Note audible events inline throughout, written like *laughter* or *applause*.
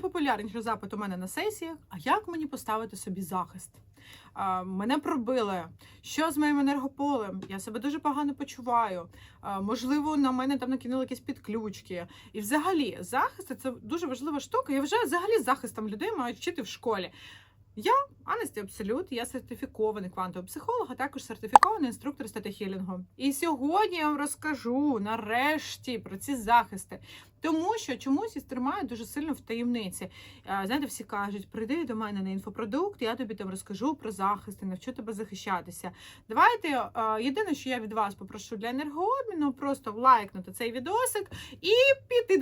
Найпопулярніший запит у мене на сесіях: а як мені поставити собі захист? Мене пробили. Що з моїм енергополем? Я себе дуже погано почуваю. Можливо, на мене там накинули якісь підключки. І взагалі, захист це дуже важлива штука. Я вже взагалі захистом людей маю вчити в школі. Я Анесті Абсолют, я сертифікований квантовий психолог, а також сертифікований інструктор статехілінгу. І сьогодні я вам розкажу нарешті про ці захисти. Тому що чомусь їх тримають дуже сильно в таємниці. Е, Знаєте, всі кажуть, прийди до мене на інфопродукт, я тобі там розкажу про захисти, навчу тебе захищатися. Давайте е, єдине, що я від вас попрошу для енергообміну, просто лайкнути цей відосик і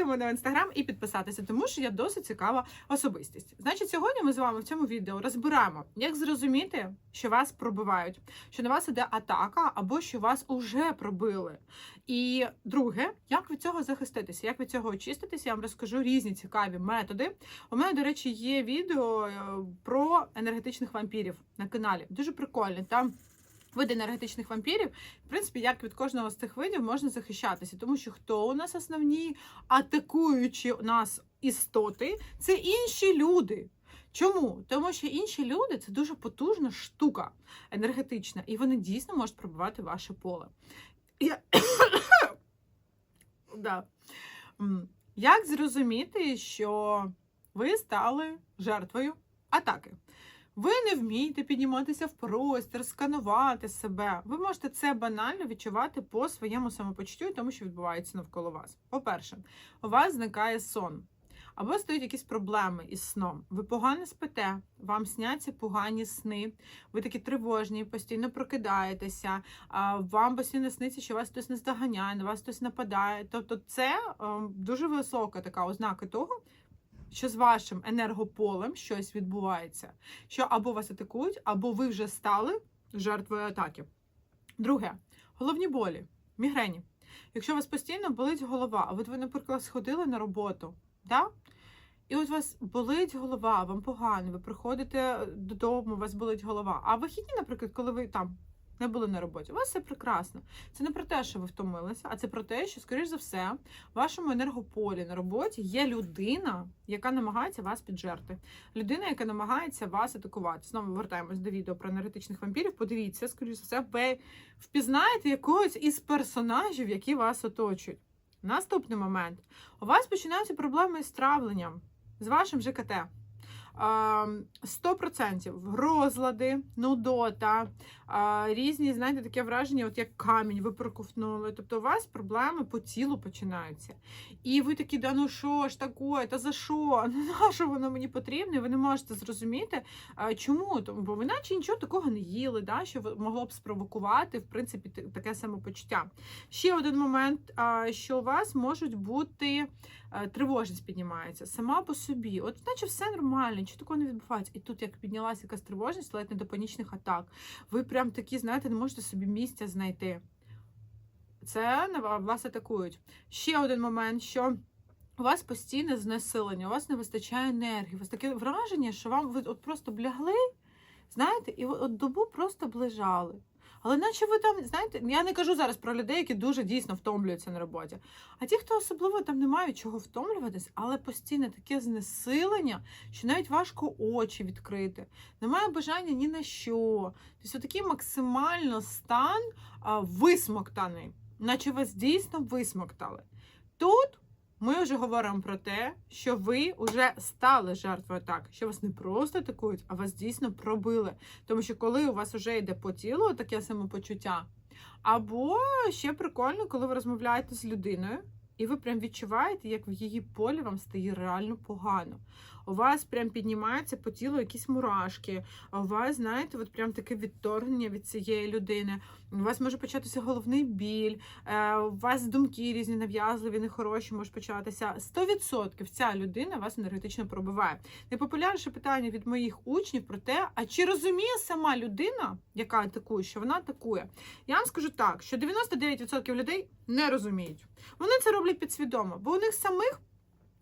мене в інстаграм і підписатися, тому що я досить цікава особистість. Значить, сьогодні ми з вами в цьому відео розбираємо, як зрозуміти, що вас пробивають, що на вас іде атака, або що вас уже пробили. І друге, як від цього захиститися, як від цього очиститися, я вам розкажу різні цікаві методи. У мене, до речі, є відео е, про енергетичних вампірів на каналі. Дуже прикольне. Там види енергетичних вампірів, в принципі, як від кожного з цих видів можна захищатися, тому що хто у нас основні атакуючі нас істоти, це інші люди. Чому? Тому що інші люди це дуже потужна штука енергетична, і вони дійсно можуть пробивати ваше поле. Я... *coughs* да. Як зрозуміти, що ви стали жертвою атаки? Ви не вмієте підніматися в простір, сканувати себе. Ви можете це банально відчувати по своєму самопочуттю і тому, що відбувається навколо вас. По-перше, у вас зникає сон. Або стають якісь проблеми із сном. Ви погано спите, вам сняться погані сни, ви такі тривожні, постійно прокидаєтеся, вам постійно сниться, що вас хтось наздоганяє, на вас хтось нападає. Тобто, це ем, дуже висока така ознака того, що з вашим енергополем щось відбувається. Що або вас атакують, або ви вже стали жертвою атаки. Друге, головні болі, мігрені. Якщо у вас постійно болить голова, а от ви, наприклад, сходили на роботу, да? і от у вас болить голова, вам погано, ви приходите додому, у вас болить голова. А вихідні, наприклад, коли ви там не були на роботі, у вас все прекрасно. Це не про те, що ви втомилися, а це про те, що, скоріш за все, в вашому енергополі на роботі є людина, яка намагається вас піджерти. Людина, яка намагається вас атакувати. Знову вертаємось до відео про енергетичних вампірів. Подивіться, скоріш за все, ви впізнаєте якогось із персонажів, які вас оточують. Наступний момент. У вас починаються проблеми з травленням, з вашим ЖКТ. Ем, 100% розлади, нудота, різні, знаєте, таке враження, от як камінь, ви проковтнули. Тобто у вас проблеми по тілу починаються. І ви такі, да ну що ж таке, та за що? *laughs* Ну на що воно мені потрібно? І ви не можете зрозуміти, чому? Тому, бо ви наче нічого такого не їли, да, що могло б спровокувати, в принципі, таке самопочуття. Ще один момент, що у вас можуть бути е, тривожність піднімається сама по собі. От, наче все нормально, нічого такого не відбувається. І тут, як піднялася якась тривожність, ледь не до панічних атак. Ви прям такі, знаєте, не можете собі місця знайти. Це вас атакують. Ще один момент, що. У вас постійне знесилення, у вас не вистачає енергії. У вас таке враження, що вам ви от просто блягли, знаєте, і от добу просто б лежали. Але наче ви там, знаєте, я не кажу зараз про людей, які дуже дійсно втомлюються на роботі. А ті, хто особливо там не мають чого втомлюватись, але постійне таке знесилення, що навіть важко очі відкрити, немає бажання ні на що. Тобто такий максимально стан висмоктаний, наче вас дійсно висмоктали. Тут ми вже говоримо про те, що ви вже стали жертвою атак, що вас не просто атакують, а вас дійсно пробили. Тому що коли у вас вже йде по тілу таке самопочуття, або ще прикольно, коли ви розмовляєте з людиною, і ви прям відчуваєте, як в її полі вам стає реально погано. У вас прям піднімаються по тілу якісь мурашки, а у вас, знаєте, от прям таке відторгнення від цієї людини. У вас може початися головний біль, е, у вас думки різні нав'язливі, нехороші можуть початися. 100% ця людина вас енергетично пробиває. Найпопулярніше питання від моїх учнів про те, а чи розуміє сама людина, яка атакує, що вона атакує? Я вам скажу так, що 99% людей не розуміють. Вони це роблять підсвідомо, бо у них самих.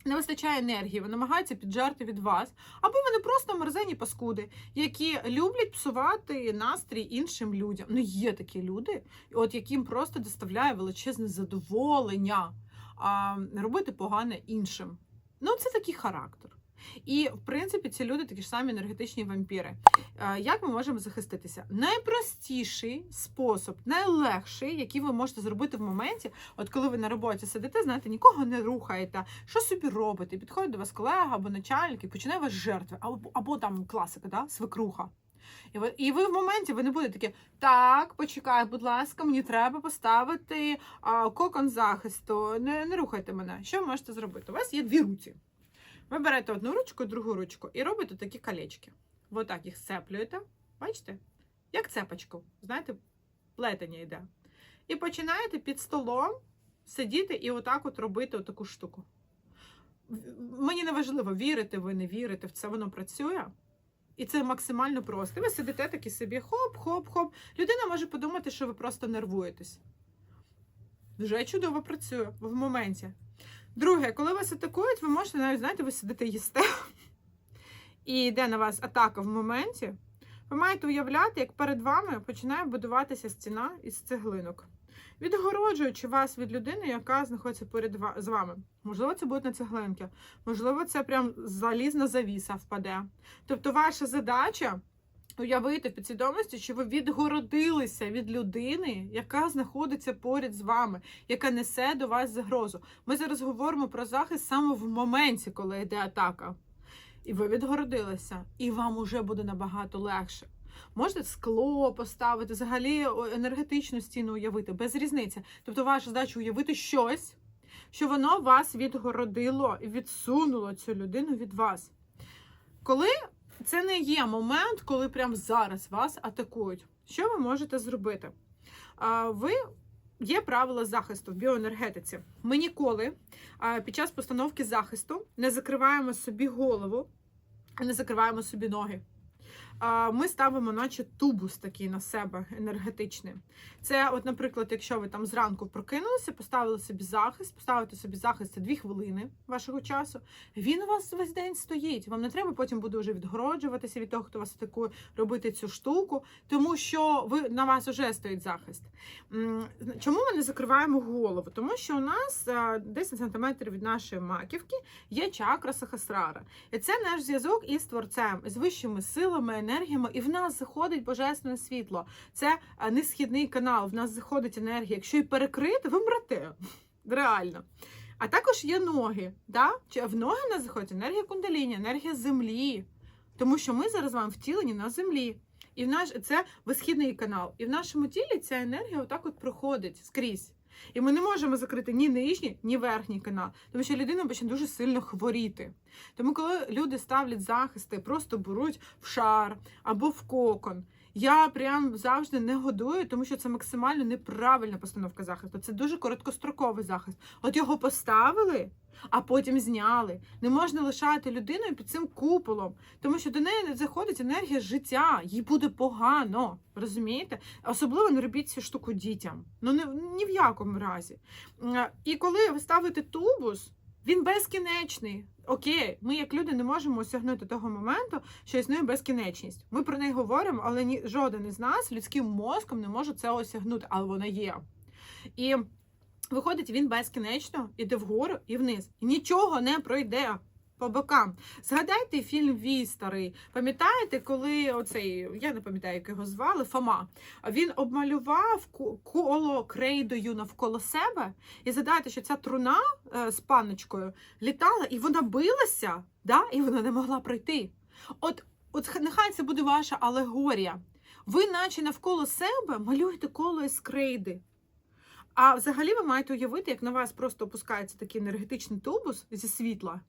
Не вистачає енергії, вони намагаються піджарти від вас, або вони просто мерзені паскуди, які люблять псувати настрій іншим людям. Ну, є такі люди, от яким просто доставляє величезне задоволення а, робити погане іншим. Ну, це такий характер. І, в принципі, ці люди такі ж самі енергетичні вампіри. Е, Як ми можемо захиститися? Найпростіший спосіб, найлегший, який ви можете зробити в моменті, от коли ви на роботі сидите, знаєте, нікого не рухаєте, що собі робите? Підходить до вас колега або начальник і починає вас жертви, або, або там класика, да? свекруха. І ви, і ви в моменті ви не будете такі, так, почекай, будь ласка, мені треба поставити а, кокон захисту. Не, не рухайте мене. Що ви можете зробити? У вас є дві руці. Ви берете одну ручку, другу ручку і робите такі колечки. Ви так їх сцеплюєте. Бачите? Як цепочку. Знаєте, плетення йде. І починаєте під столом сидіти і отак от робити таку штуку. Мені не важливо, вірите ви, не вірите, в це воно працює. І це максимально просто. Ви сидите такі собі, хоп-хоп-хоп. Людина може подумати, що ви просто нервуєтесь. Вже чудово працює в моменті. Друге, коли вас атакують, ви можете навіть, знаєте, ви сидите їсте, і йде на вас атака в моменті. Ви маєте уявляти, як перед вами починає будуватися стіна із цеглинок, відгороджуючи вас від людини, яка знаходиться ва- з вами. Можливо, це будуть не цеглинки, можливо, це прям залізна завіса впаде. Тобто, ваша задача уявити підсвідомості, що ви відгородилися від людини, яка знаходиться поряд з вами, яка несе до вас загрозу. Ми зараз говоримо про захист саме в моменті, коли йде атака. І ви відгородилися, і вам уже буде набагато легше. Можете скло поставити, взагалі енергетичну стіну уявити, без різниці. Тобто, ваша задача уявити щось, що воно вас відгородило і відсунуло цю людину від вас. Коли це не є момент, коли прямо зараз вас атакують, що ви можете зробити? Ви Є правила захисту в біоенергетиці. Ми ніколи під час постановки захисту не закриваємо собі голову, не закриваємо собі ноги. Ми ставимо, наче тубус такий на себе енергетичний. Це, от, наприклад, якщо ви там зранку прокинулися, поставили собі захист, поставите собі захист це 2 хвилини вашого часу. Він у вас весь день стоїть. Вам не треба потім буде вже відгороджуватися від того, хто вас атакує, робити цю штуку, тому що ви на вас вже стоїть захист. Чому ми не закриваємо голову? Тому що у нас 10 см від нашої маківки є чакра Сахасрара. І це наш зв'язок із творцем, з вищими силами, енергіями, і в нас заходить божественне світло. Це а, несхідний канал, в нас заходить енергія. Якщо і перекрити, ви мрете. *laughs* Реально. А також є ноги. Да? В ноги в нас заходить енергія кундаліні, енергія землі. Тому що ми зараз з вами втілені на землі. І в наш це висхідний канал. І в нашому тілі ця енергія отак от проходить скрізь. І ми не можемо закрити ні нижній, ні верхній канал, тому що людина почне дуже сильно хворіти. Тому, коли люди ставлять захисти, просто беруть в шар або в кокон. Я прям завжди не годую, тому що це максимально неправильна постановка захисту. Це дуже короткостроковий захист. От його поставили, а потім зняли. Не можна лишати людину під цим куполом, тому що до неї заходить енергія життя, їй буде погано. Розумієте? Особливо не робіть цю штуку дітям. Ну ні, ні в якому разі. Е, І коли ви ставите тубус, він безкінечний. Окей, ми, як люди, не можемо осягнути того моменту, що існує безкінечність. Ми про неї говоримо, але ні, жоден із нас людським мозком не може це осягнути, але вона є. І виходить, він безкінечно іде вгору і вниз. І нічого не пройде. По бокам. Згадайте фільм Вій старий. Пам'ятаєте, коли оцей, я не пам'ятаю, як його звали, Фома, він обмалював коло крейдою навколо себе, і згадайте, що ця труна е, з панночкою літала, і вона билася, да? і вона не могла пройти. От, от нехай це буде ваша алегорія. Ви, наче навколо себе, малюєте коло із крейди. А взагалі ви маєте уявити, як на вас просто опускається такий енергетичний тубус зі світла,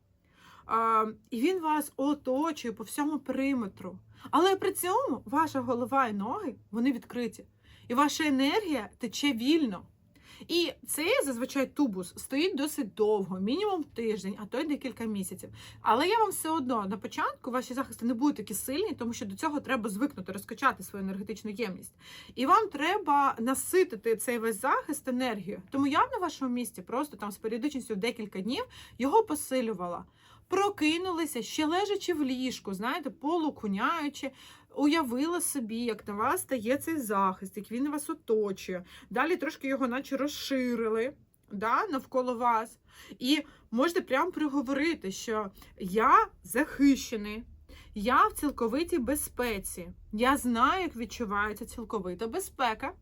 і він вас оточує по всьому периметру. Але при цьому ваша голова і ноги вони відкриті, і ваша енергія тече вільно. І цей зазвичай тубус стоїть досить довго, мінімум тиждень, а то й декілька місяців. Але я вам все одно на початку ваші захисти не будуть такі сильні, тому що до цього треба звикнути, розкачати свою енергетичну ємність. І вам треба наситити цей весь захист енергією. Тому я на вашому місці просто там з періодичністю декілька днів його посилювала. Прокинулися, ще лежачи в ліжку, знаєте, полукуняючи, уявила собі, як на вас стає цей захист, як він вас оточує. Далі трошки його наче розширили. да, навколо вас. І можете прямо приговорити, що я захищений, я в цілковитій безпеці. Я знаю, як відчувається цілковита безпека.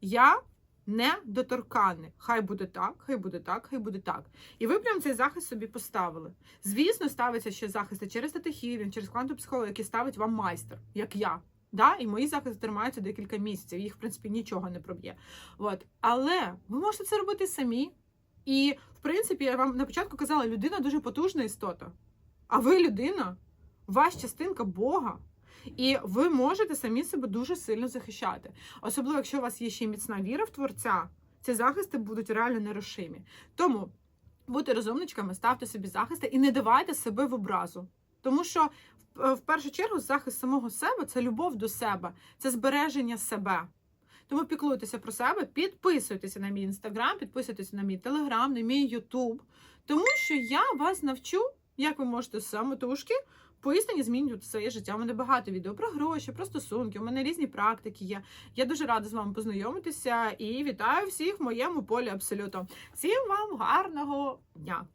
Я недоторканний. Хай буде так, хай буде так, хай буде так. І ви прям цей захист собі поставили. Звісно, ставиться ще захисти через статихілінг, через квантопсихологію, які ставить вам майстер, як я. Да? І мої захисти тримаються декілька місяців, їх, в принципі, нічого не проб'є. От. Але ви можете це робити самі. І, в принципі, я вам на початку казала, людина дуже потужна істота. А ви людина, ваша частинка Бога. І ви можете самі себе дуже сильно захищати. Особливо, якщо у вас є ще міцна віра в творця, ці захисти будуть реально нерушимі. Тому будьте розумничками, ставте собі захисти і не давайте себе в образу. Тому що в- в першу чергу захист самого себе це любов до себе, це збереження себе. Тому піклуйтеся про себе, підписуйтеся на мій інстаграм, підписуйтеся на мій телеграм, на мій ютуб, тому що я вас навчу, як ви можете самотужки пояснені змінюють своє життя. У мене багато відео про гроші, про стосунки. У мене різні практики є. Я дуже рада з вами познайомитися і вітаю всіх в моєму полі абсолютно. Всім вам гарного дня!